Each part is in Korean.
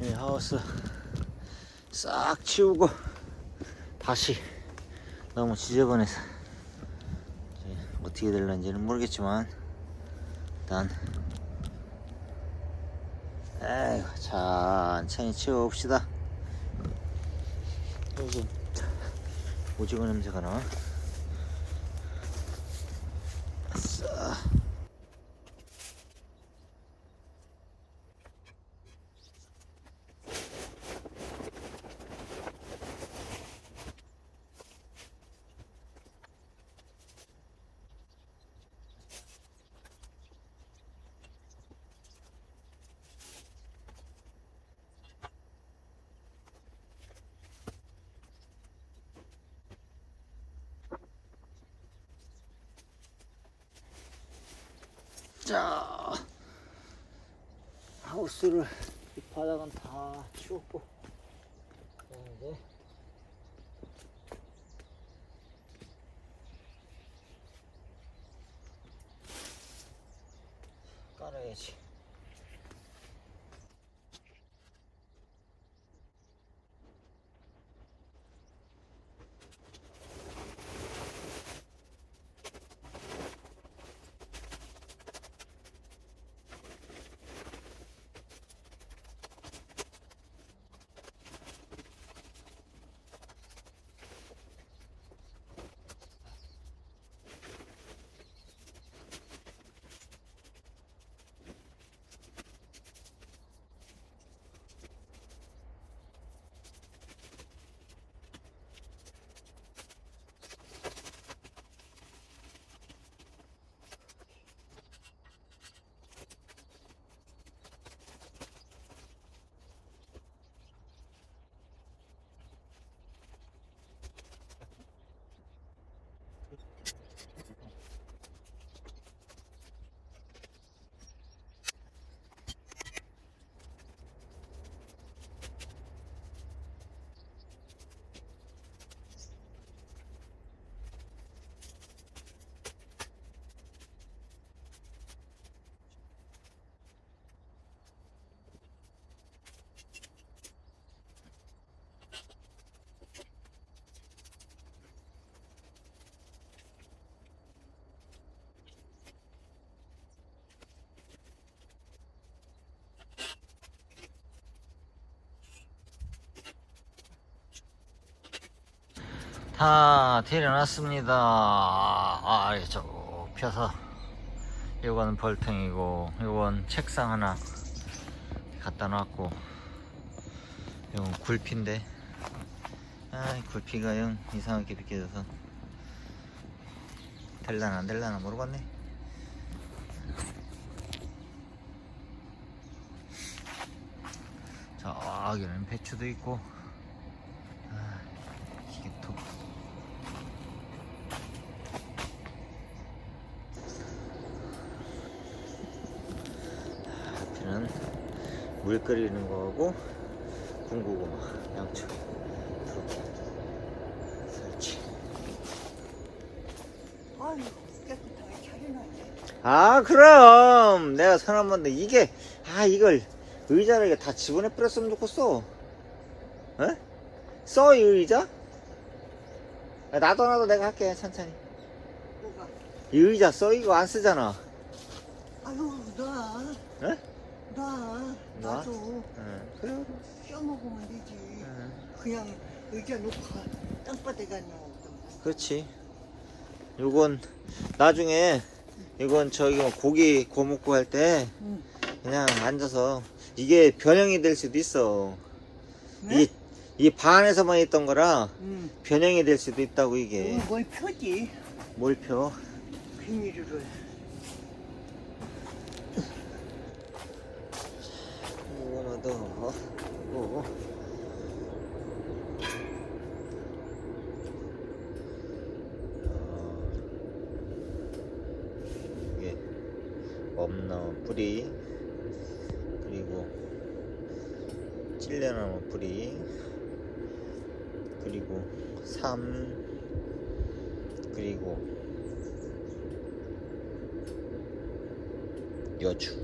이 하우스 싹 치우고 다시 너무 지저분해서 어떻게 될런지는 모르겠지만 일단 에이 천천히 치워봅시다. 오징어 냄새가 나 자 하우스를 이 바닥은 다 치웠고. 이제 깔아야지 다 데려놨습니다. 아, 이저 펴서. 요거는 벌통이고, 요건 책상 하나 갖다 놨고, 요건 굴피인데, 아, 굴피가 영 이상하게 비켜져서. 될라나 안 될라나 모르겠네. 자, 여기는 배추도 있고, 아, 이게 또. 앞에는 물 끓이는 거하고 군고구마 양초 이렇게 설치. 아유 깨끗하게 차려놨네. 아 그럼 내가 선한 건데 이게 아 이걸 의자를 다 집어내 뿌렸으면 좋겠어. 에? 써이 의자? 아, 나도 나도 내가 할게 천천히. 뭐가? 이 의자 써 이거 안 쓰잖아. 아유 나. 에? 나. 놔? 나도 응. 그래. 껴먹으면 되지. 응. 그냥 의자 놓고 땅바닥에 놔. 그렇지. 요건 나중에 이건 저기 뭐 고기 구워 먹고 할 때 응. 그냥 앉아서 이게 변형이 될 수도 있어. 네? 이, 이 반에서만 있던 거라 응. 변형이 될 수도 있다고 이게. 응, 뭘 펴지? 뭘 펴? 비닐을. 이거 하나 더. 어. 이게 엄나무 뿌리 그리고 찔려나무 뿌리 그리고 삼 그리고 여주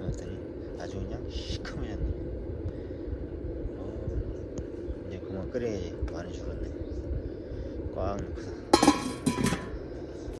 그랬더니 아주 그냥 시커매졌네. 어, 이제 그만 끓여야지. 많이 줄었네. 꽉 넣고서